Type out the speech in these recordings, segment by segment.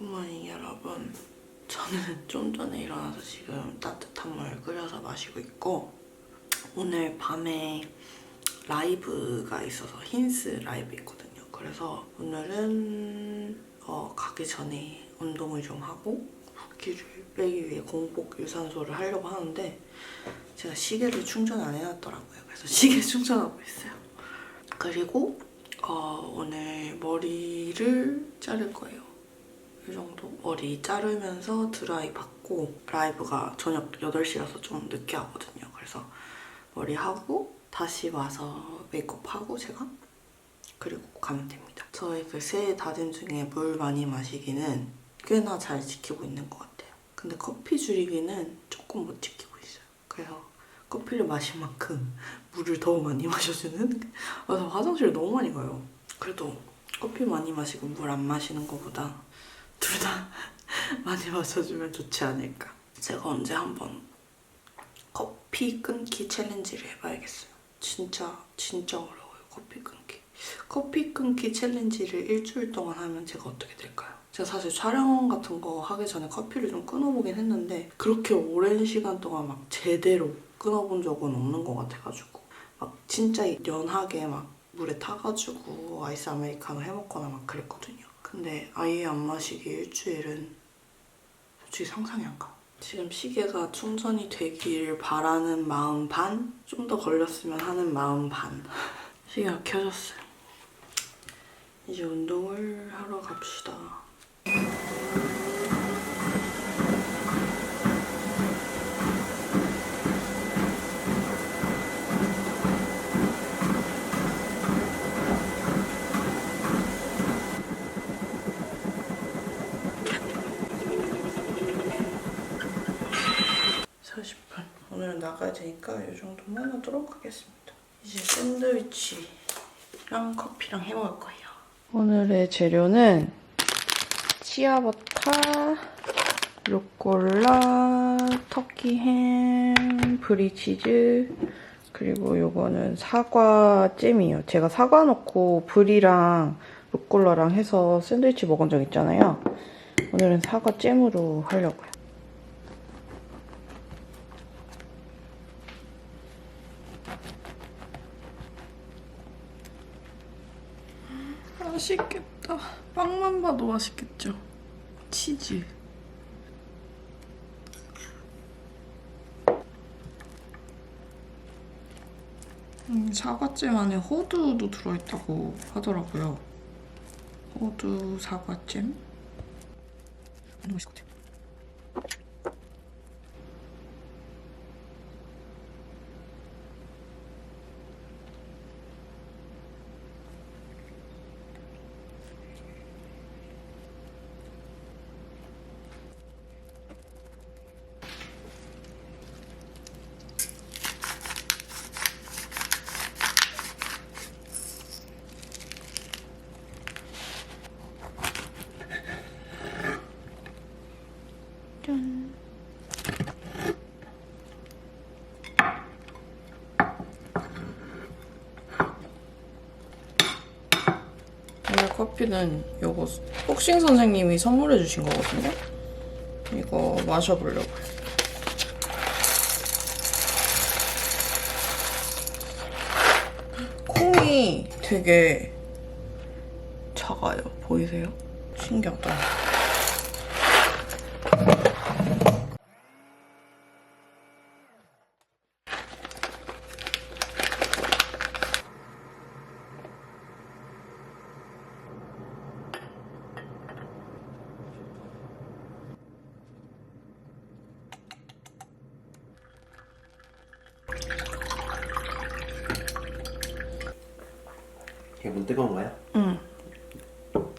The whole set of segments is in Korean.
굿모닝 여러분. 저는 좀 전에 일어나서 지금 따뜻한 물 끓여서 마시고 있고 오늘 밤에 라이브가 있어서 힌스 라이브 있거든요. 그래서 오늘은 어, 가기 전에 운동을 좀 하고 붓기를 빼기 위해 공복 유산소를 하려고 하는데 제가 시계를 충전 안 해놨더라고요. 그래서 시계 충전하고 있어요. 그리고 어, 오늘 머리를 자를 거예요. 이 정도 머리 자르면서 드라이 받고 라이브가 저녁 8시라서 좀 늦게 하거든요. 그래서 머리 하고 다시 와서 메이크업하고 제가 그리고 가면 됩니다. 저의 그 새해 다짐 중에 물 많이 마시기는 꽤나 잘 지키고 있는 것 같아요. 근데 커피 줄이기는 조금 못 지키고 있어요. 그래서 커피를 마신 만큼 물을 더 많이 마셔주는? 아, 저 화장실 너무 많이 가요. 그래도 커피 많이 마시고 물 안 마시는 것보다 둘 다 많이 마셔주면 좋지 않을까. 제가 언제 한번 커피 끊기 챌린지를 해봐야겠어요. 진짜 진짜 어려워요. 커피 끊기. 커피 끊기 챌린지를 일주일 동안 하면 제가 어떻게 될까요? 제가 사실 촬영 같은 거 하기 전에 커피를 좀 끊어보긴 했는데 그렇게 오랜 시간 동안 막 제대로 끊어본 적은 없는 것 같아가지고 막 진짜 연하게 막 물에 타가지고 아이스 아메리카노 해먹거나 막 그랬거든요. 근데 아예 안 마시기 일주일은 솔직히 상상이 안 가. 지금 시계가 충전이 되길 바라는 마음 반, 좀 더 걸렸으면 하는 마음 반. 시계가 켜졌어요. 이제 운동을 하러 갑시다. 사 40분. 오늘은 나가야 되니까 이 정도만 하도록 하겠습니다. 이제 샌드위치랑 커피랑 해 먹을 거예요. 오늘의 재료는 치아버터, 루꼴라, 터키햄, 브리치즈, 그리고 요거는 사과 잼이에요. 제가 사과 넣고 브리랑 루꼴라랑 해서 샌드위치 먹은 적 있잖아요. 오늘은 사과 잼으로 하려고요. 맛있겠다. 빵만 봐도 맛있겠죠. 치즈. 음, 사과잼 안에 호두도 들어있다고 하더라고요. 호두 사과잼. 너무 맛있을 것 같아요. 짠. 오늘 커피는 요거 복싱 선생님이 선물해 주신 거거든요. 이거 마셔보려고요. 콩이 되게 작아요. 보이세요? 신기하다. 뜨거운가요? 응.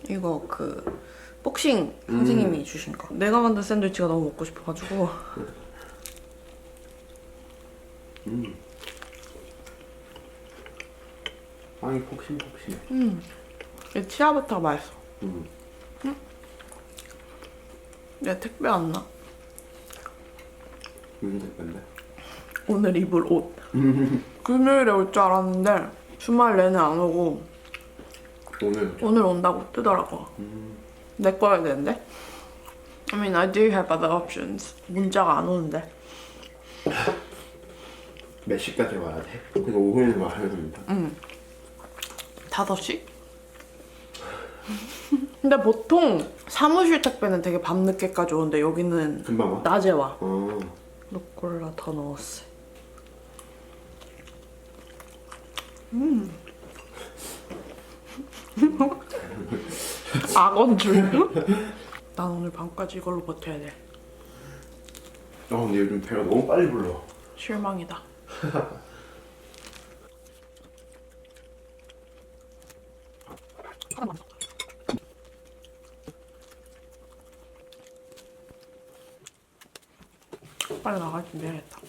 이거 그 복싱 선생님이 주신 거. 내가 만든 샌드위치가 너무 먹고 싶어가지고. 음. 빵이 폭신폭신해. 음. 이 치아부터 맛있어. 음. 내 택배 안 나. 무슨 색깔인데? 오늘 입을 옷. 금요일에 올 줄 알았는데 주말 내내 안 오고 오늘. 오늘 온다고 뜨더라고. 음. 내 거야 되는데? I mean, I do have other options. 문자가 안 오는데. 몇 시까지 와야 돼? 그러니까 오후에는 와야 됩니다. 5시? 근데 보통 사무실 택배는 되게 밤늦게까지 오는데 여기는 금방 와? 낮에 와. 어. 루꼴라 더 넣었어. 음. 악어인 줄. 난 오늘 밤까지 이걸로 버텨야 돼. 어 근데 요즘 배가 너무 빨리 불러. 실망이다. 빨리 나갈 준비해야겠다.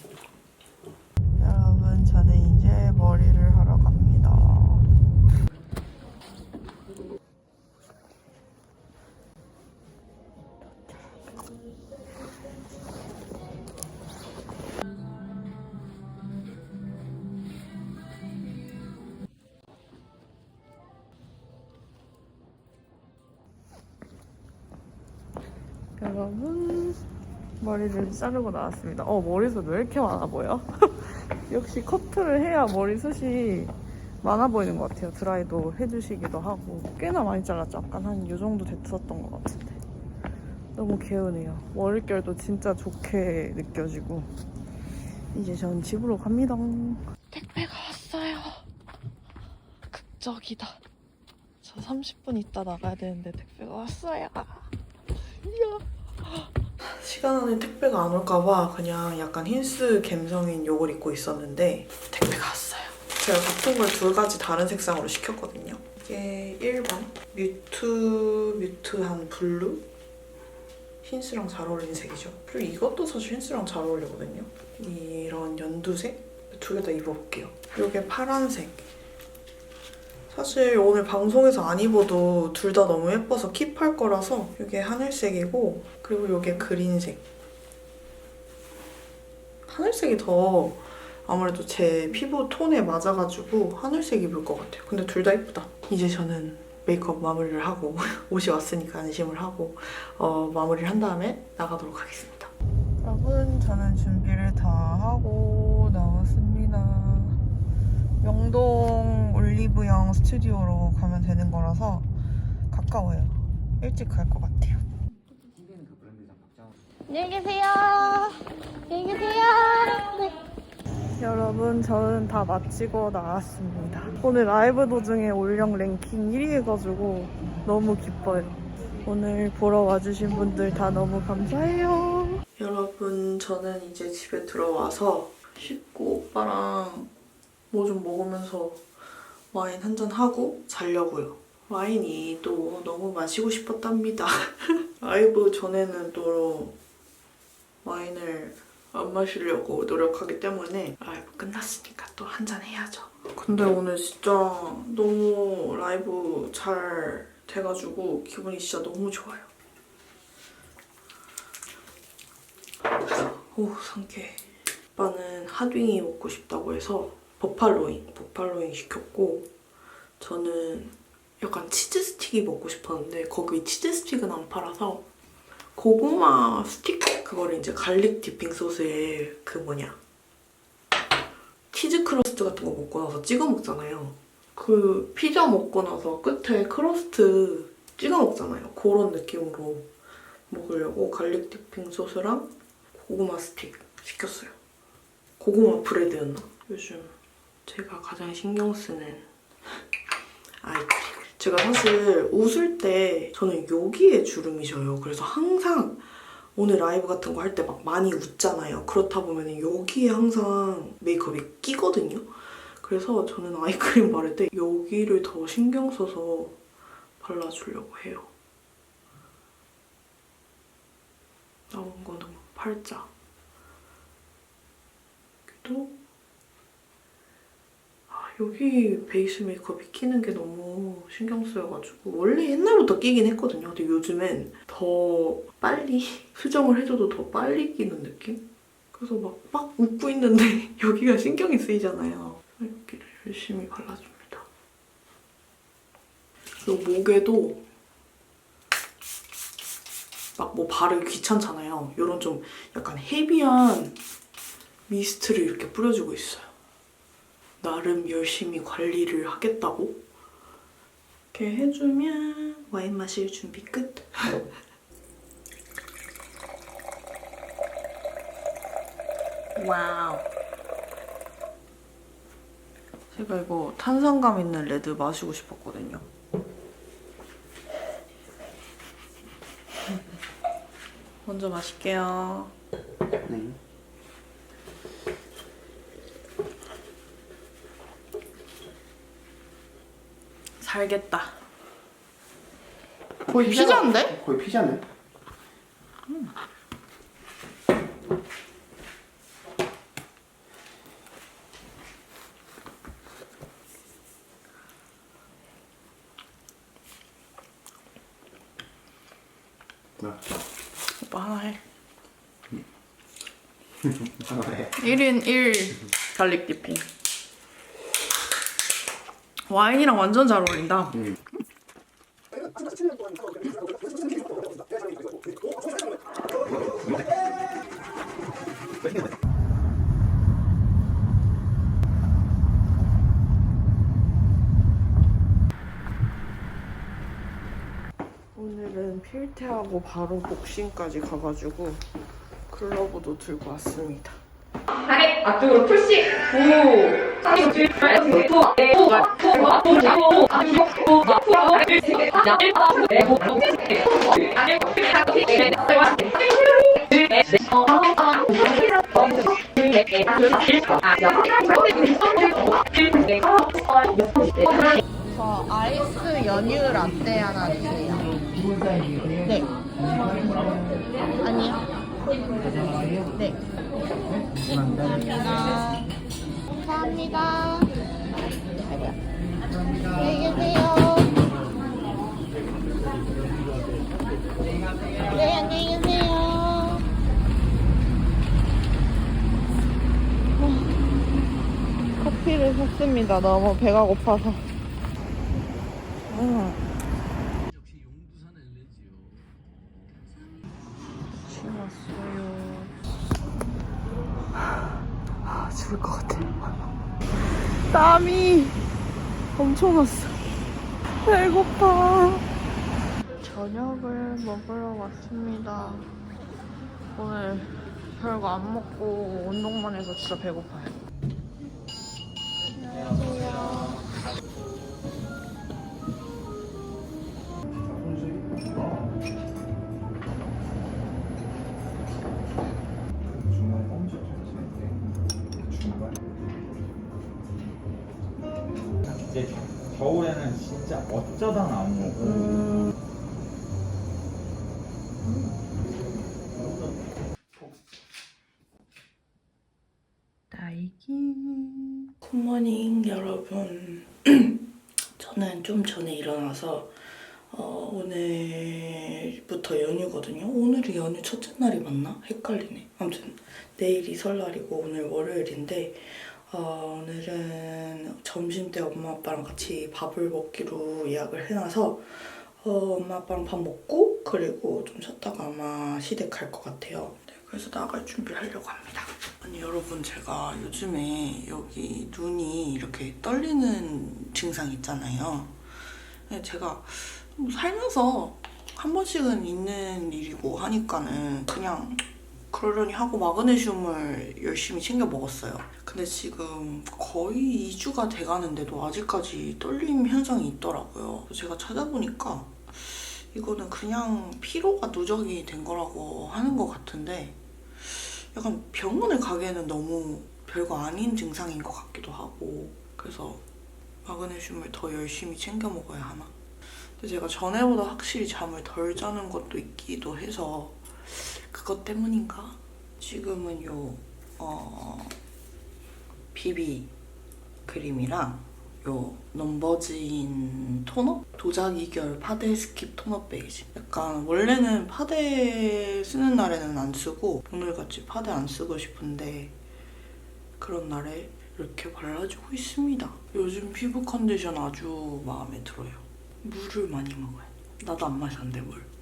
여러분, 저는 이제 머리를 머리를 자르고 나왔습니다. 어, 머리숱 왜 이렇게 많아 보여? 역시 커트를 해야 머리숱이 많아 보이는 것 같아요. 드라이도 해주시기도 하고. 꽤나 많이 잘랐죠. 약간 한 이 정도 됐었던 것 같은데. 너무 개운해요. 머릿결도 진짜 좋게 느껴지고. 이제 전 집으로 갑니다. 택배가 왔어요. 극적이다. 저 30분 있다 나가야 되는데 택배가 왔어요. 시간 안에 택배가 안 올까봐 그냥 약간 흰스 감성인 요걸 입고 있었는데 택배가 왔어요. 제가 같은 걸 두 가지 다른 색상으로 시켰거든요. 이게 1번 뮤트 뮤트한 블루 흰스랑 잘 어울리는 색이죠. 그리고 이것도 사실 흰스랑 잘 어울리거든요. 이런 연두색 두 개 다 입어볼게요. 이게 파란색. 사실 오늘 방송에서 안 입어도 둘 다 너무 예뻐서 킵할 거라서 이게 하늘색이고 그리고 이게 그린색. 하늘색이 더 아무래도 제 피부 톤에 맞아가지고 하늘색 입을 것 같아요. 근데 둘 다 예쁘다. 이제 저는 메이크업 마무리를 하고 옷이 왔으니까 안심을 하고 어, 마무리를 한 다음에 나가도록 하겠습니다. 여러분 저는 준비를 다 하고 나왔습니다. 명동 올리브영 스튜디오로 가면 되는 거라서 가까워요. 일찍 갈 것 같아요. 안녕히 계세요. 안녕히 계세요. 네. 여러분 저는 다 마치고 나왔습니다. 오늘 라이브 도중에 올영 랭킹 1위 해가지고 너무 기뻐요. 오늘 보러 와주신 분들 다 너무 감사해요. 여러분 저는 이제 집에 들어와서 씻고 오빠랑 뭐 좀 먹으면서 와인 한 잔 하고 자려고요. 와인이 또 너무 마시고 싶었답니다. 라이브 전에는 또 와인을 안 마시려고 노력하기 때문에 라이브 끝났으니까 또 한 잔 해야죠. 근데 오늘 진짜 너무 라이브 잘 돼가지고 기분이 진짜 너무 좋아요. 오 상쾌해. 오빠는 핫윙이 먹고 싶다고 해서 버팔로잉, 버팔로잉 시켰고 저는 약간 치즈 스틱이 먹고 싶었는데 거기 치즈 스틱은 안 팔아서 고구마 스틱 그거를 이제 갈릭 디핑 소스에 그 뭐냐 치즈 크러스트 같은 거 먹고 나서 찍어 먹잖아요. 그 피자 먹고 나서 끝에 크러스트 찍어 먹잖아요. 그런 느낌으로 먹으려고 갈릭 디핑 소스랑 고구마 스틱 시켰어요. 고구마 브레드였나? 요즘 제가 가장 신경 쓰는 아이템. 제가 사실 웃을 때 저는 여기에 주름이 져요. 그래서 항상 오늘 라이브 같은 거 할 때 막 많이 웃잖아요. 그렇다 보면 여기에 항상 메이크업이 끼거든요. 그래서 저는 아이크림 바를 때 여기를 더 신경 써서 발라주려고 해요. 나온 거는 팔자. 여기도 아, 여기 베이스 메이크업이 끼는 게 너무 신경 쓰여가지고 원래 옛날부터 끼긴 했거든요. 근데 요즘엔 더 빨리 수정을 해줘도 더 빨리 끼는 느낌? 그래서 막, 막 웃고 있는데 여기가 신경이 쓰이잖아요. 여기를 열심히 발라줍니다. 이 목에도 막 뭐 바르기 귀찮잖아요. 이런 좀 약간 헤비한 미스트를 이렇게 뿌려주고 있어요. 나름 열심히 관리를 하겠다고 이렇게 해주면 와인 마실 준비 끝. 와우. 제가 이거 탄산감 있는 레드 마시고 싶었거든요. 먼저 마실게요. 네. 살겠다. 거의 피자인데? 거의 피자네. 나 오빠 하나 해. 하나 해. 1인 1 갈릭 디핑. 와인이랑 완전 잘 어울린다. 음. 오늘은 필테하고 바로 복싱까지 가가지고 글러브도 들고 왔습니다. 다리 앞쪽으로 푸시 오 저 아이스 연유 라떼 하나 주세요. 네. 아니요. 네. 감사합니다. 감사합니다. 안녕히 계세요. 네, 안녕히 계세요. 커피를 샀습니다. 너무 배가 고파서. 음. 신었어요. 아, 죽을 것 같아. 땀이 엄청 났어. 배고파. 저녁을 먹으러 왔습니다. 오늘 별거 안 먹고 운동만 해서 진짜 배고파요. 어쩌다 나온 거고. 딸기 굿모닝 여러분. 저는 좀 전에 일어나서 어, 오늘부터 연휴거든요. 오늘이 연휴 첫째 날이 맞나? 헷갈리네. 아무튼 내일이 설날이고 오늘 월요일인데 어, 오늘은 점심 때 엄마 아빠랑 같이 밥을 먹기로 예약을 해놔서 어, 엄마 아빠랑 밥 먹고 그리고 좀 쉬었다가 아마 시댁 갈 것 같아요. 네, 그래서 나갈 준비를 하려고 합니다. 아니 여러분 제가 요즘에 여기 눈이 이렇게 떨리는 증상 있잖아요. 근데 제가 좀 살면서 한 번씩은 있는 일이고 하니까는 그냥 그러려니 하고 마그네슘을 열심히 챙겨 먹었어요. 근데 지금 거의 2주가 돼가는데도 아직까지 떨림 현상이 있더라고요. 제가 찾아보니까 이거는 그냥 피로가 누적이 된 거라고 하는 것 같은데 약간 병원을 가기에는 너무 별거 아닌 증상인 것 같기도 하고 그래서 마그네슘을 더 열심히 챙겨 먹어야 하나? 근데 제가 전에보다 확실히 잠을 덜 자는 것도 있기도 해서 그것 때문인가? 지금은 요 어, 비비 크림이랑 요 넘버즈인 토너? 도자기 결 파데 스킵 토너 베이지. 약간 원래는 파데 쓰는 날에는 안 쓰고 오늘같이 파데 안 쓰고 싶은데 그런 날에 이렇게 발라주고 있습니다. 요즘 피부 컨디션 아주 마음에 들어요. 물을 많이 먹어요. 나도 안 마셨는데 물.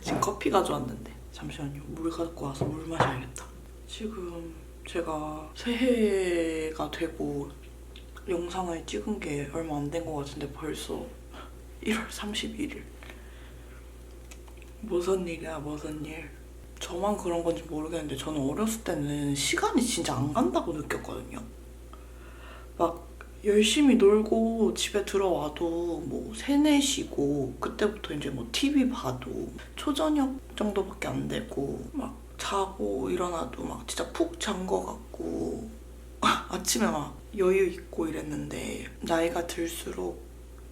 지금 커피 가져왔는데 잠시만요. 물 갖고 와서 물 마셔야겠다. 지금 제가 새해가 되고 영상을 찍은 게 얼마 안 된 것 같은데 벌써 1월 31일. 무슨 일이야, 무슨 일. 저만 그런 건지 모르겠는데 저는 어렸을 때는 시간이 진짜 안 간다고 느꼈거든요. 막 열심히 놀고 집에 들어와도 뭐 3, 4시고 그때부터 이제 뭐 TV 봐도 초저녁 정도밖에 안 되고 막 자고 일어나도 막 진짜 푹 잔 거 같고 아침에 막 여유 있고 이랬는데 나이가 들수록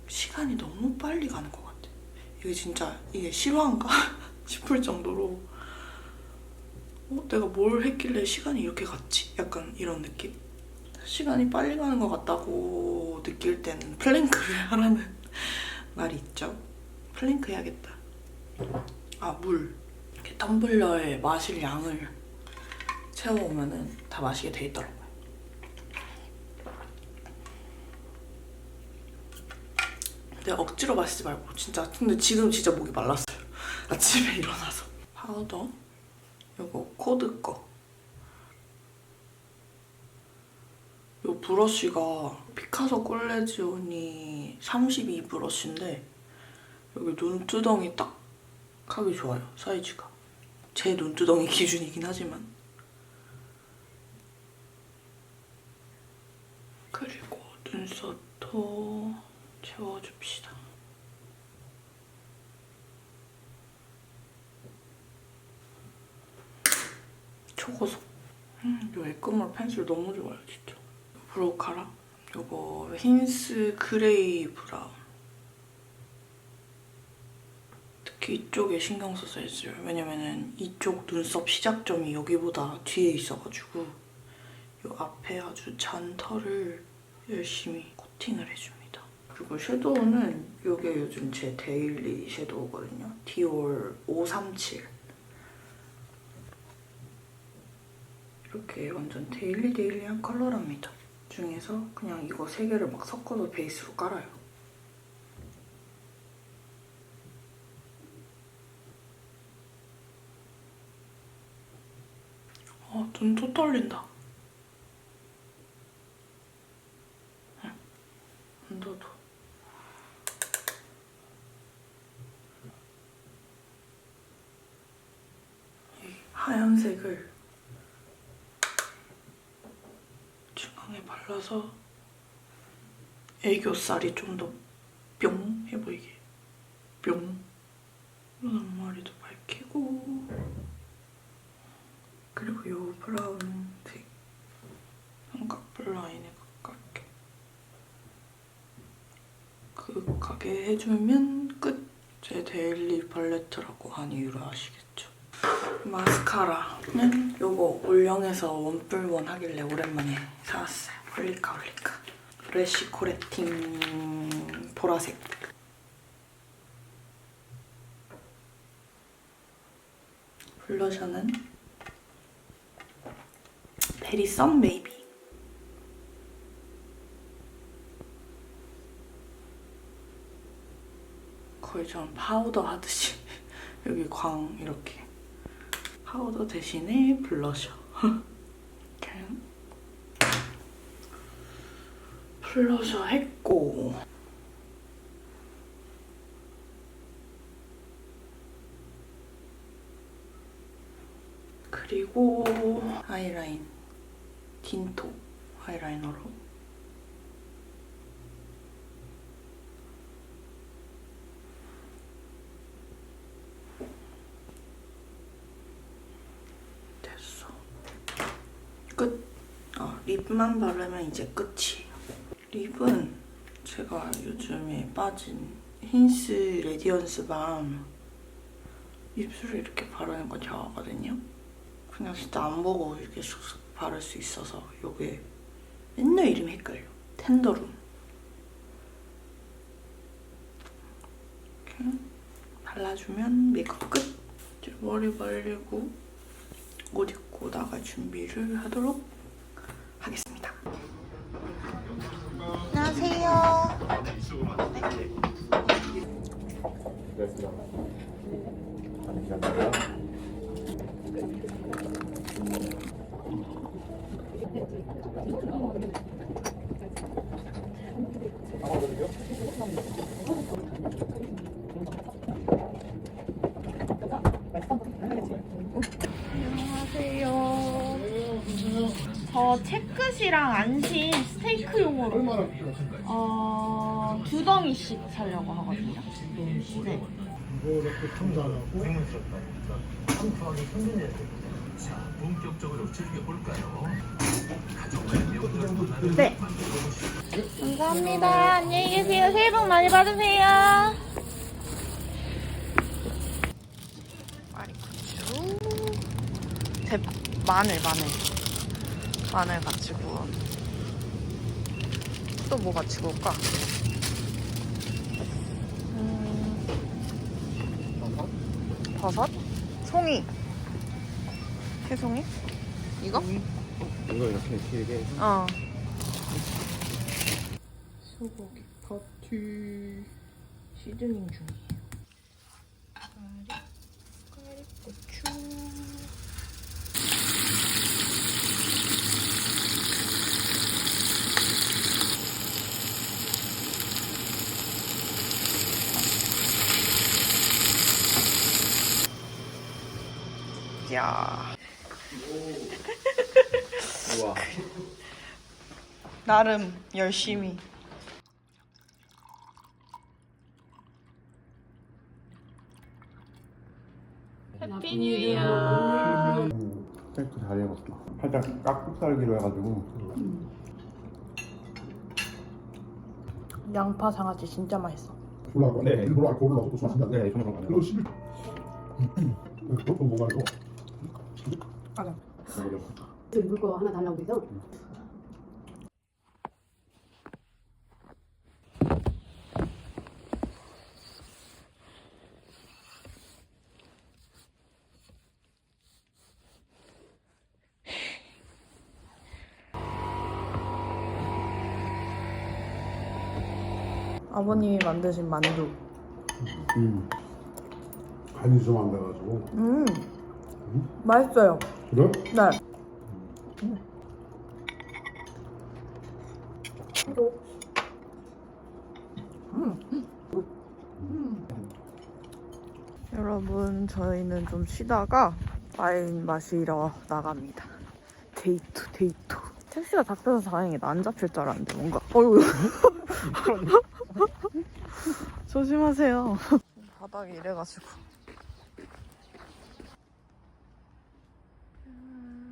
시간이 너무 빨리 가는 것 같아. 이게 진짜 이게 실화인가 싶을 정도로 어, 내가 뭘 했길래 시간이 이렇게 갔지? 약간 이런 느낌? 시간이 빨리 가는 것 같다고 느낄 때는 플랭크를 하라는 말이 있죠. 플랭크 해야겠다. 아, 물. 이렇게 텀블러에 마실 양을 채워오면은 다 마시게 돼 있더라고요. 근데 억지로 마시지 말고 진짜 근데 지금 진짜 목이 말랐어요. 아침에 일어나서 파우더 요거 코드 거. 요 브러쉬가 피카소 콜레지오니 32 브러쉬인데 여기 눈두덩이 딱 하기 좋아요 사이즈가. 제 눈두덩이 기준이긴 하지만. 그리고 눈썹도 채워줍시다. 초고속. 음, 요 애끄물 펜슬 너무 좋아요 진짜 브로우 카라 요거 힌스 그레이 브라운? 특히 이쪽에 신경 써서 했어요. 왜냐면은 이쪽 눈썹 시작점이 여기보다 뒤에 있어가지고 요 앞에 아주 잔 털을 열심히 코팅을 해줍니다. 그리고 섀도우는 요게 요즘 제 데일리 섀도우거든요. 디올 537 이렇게 완전 데일리 데일리한 컬러랍니다. 중에서 그냥 이거 세 개를 막 섞어서 베이스로 깔아요. 아, 눈 또 떨린다. 이 하얀색을 중앙에 발라서 애교살이 좀 더 뿅 해 보이게 뿅 앞머리도 밝히고 그리고 요 브라운색 삼각뿔 라인에 가깝게 그윽하게 해주면 끝! 제 데일리 팔레트라고 한 이유를 아시겠죠? 마스카라는 요거 올영에서 원뿔원 하길래 오랜만에 사왔어요. 홀리카 홀리카. 래쉬 코레팅 보라색. 블러셔는 베리 썸 메이비. 거의 전 파우더 하듯이 여기 광 이렇게 파우더 대신에 블러셔. 블러셔 했고. 그리고 아이라인 틴토 아이라이너로 됐어. 끝. 어, 립만 바르면 이제 끝이에요. 립은 제가 요즘에 빠진 힌스 레디언스 밤 입술에 이렇게 바르는 거 좋아하거든요. 그냥 진짜 안 보고 이렇게 쑥쑥 바를 수 있어서 이게 맨날 이름이 헷갈려. 텐더룸. 이렇게 발라주면 메이크업 끝. 이제 머리 말리고 옷 입고 나갈 준비를 하도록 하겠습니다. 안녕하세요. 기다려요. 안녕하세요. 저 채끝이랑 안심 스테이크용으로 어, 두 덩이씩 사려고 하거든요. 네. 네. 감사합니다. 안녕히 계세요. 새해 복 많이 받으세요. 마리쿠추. 대파. 마늘, 마늘. 마늘 같이 구워. 또뭐 같이 구울까? 음, 버섯? 송이. 새송이? 이거? 이거 이렇게 길게 어. 소고기 파티 시즈닝 중이에요. 가리, 가리 고추. 야. 우와. 나름 열심히. 해피 뉴 이어. 스테이크 잘 익었어. 살짝 깍둑살기로 해가지고 양파 장아찌 진짜 맛있어. 올라가고 네. 일부러 알코올 올라가고 또 좋아한다. 네, 저는 그런 거 그리고 11. 그것도 뭐가 이거? 맞아. 아니에요. 물거 하나 달라고 해서 아버님이 만드신 만두. 음. 간이 좀 안 돼가지고. 음. 맛있어요. 그래? 네. 여러분 저희는 좀 쉬다가 와인 마시러 나갑니다. 데이트 데이트. 택시가 잡혀서 다행이다. 안 잡힐 줄 알았는데 뭔가. 어휴. 조심하세요. 바닥이 이래가지고.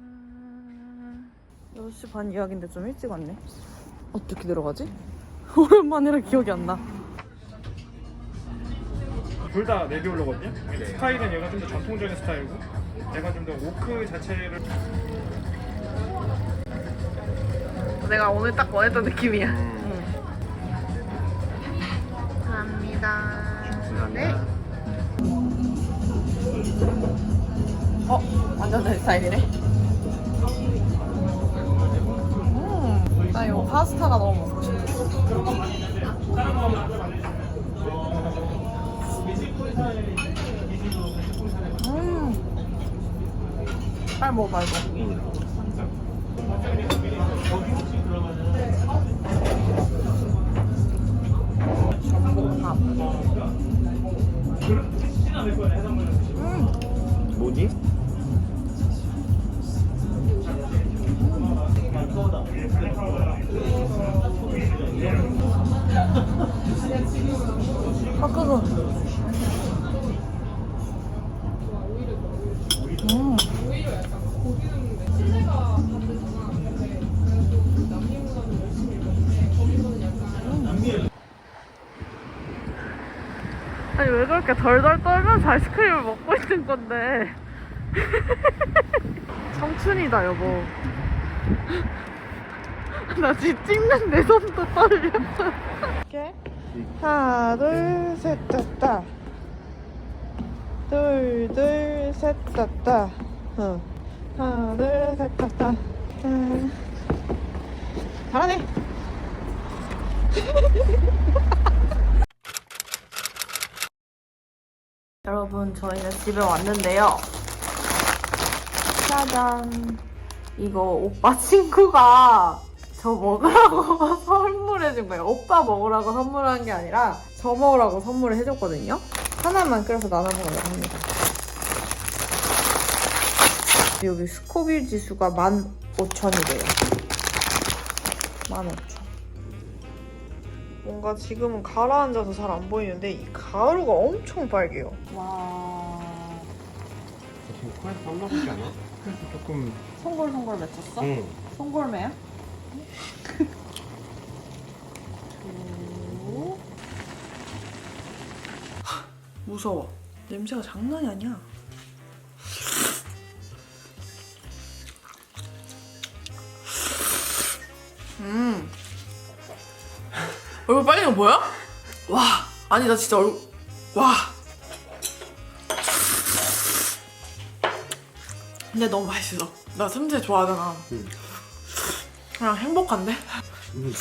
음, 6시 반 예약인데 좀 일찍 왔네. 어떻게 들어가지? 오랜만이라 기억이 안 나. 둘다 네비올로거든요. 스타일은 얘가 좀 더 전통적인 스타일고, 얘가 좀 더 오크 자체를 내가 오늘 딱 원했던 느낌이야. 감사합니다. 네. 어, 완전 내 스타일이네. 음, 나 이거 파스타가 너무 먹고 싶어. 음. 빨리 먹어봐, 이 거. 뭐지? 그렇게 덜덜 떨면서 아이스크림을 먹고 있는 건데. 청춘이다 여보. 나 지금 찍는 내 손도 떨려. 이렇게. 하나 둘셋 떴다. 둘둘셋 떴다. 어. 하나 둘셋 떴다. 음. 잘하네 여러분 저희는 집에 왔는데요. 짜잔. 이거 오빠 친구가 저 먹으라고 선물해준 거예요. 오빠 먹으라고 선물한 게 아니라 저 먹으라고 선물을 해줬거든요. 하나만 끓여서 나눠 먹으려고 합니다. 여기 스코빌 지수가 15,000이래요. 15,000. 뭔가 지금은 가라앉아서 잘 안 보이는데 이 가루가 엄청 빨개요. 와. 지금 코에서 땀 나지 않아? 그래서 조금 송골송골 맺혔어? 응 송골매야? 무서워. 냄새가 장난이 아니야. 얼굴 거 보여? 와. 아니 나 진짜 얼굴 와. 근데 너무 맛있어. 나 틈새 좋아하잖아. 응. 그냥 행복한데? 음,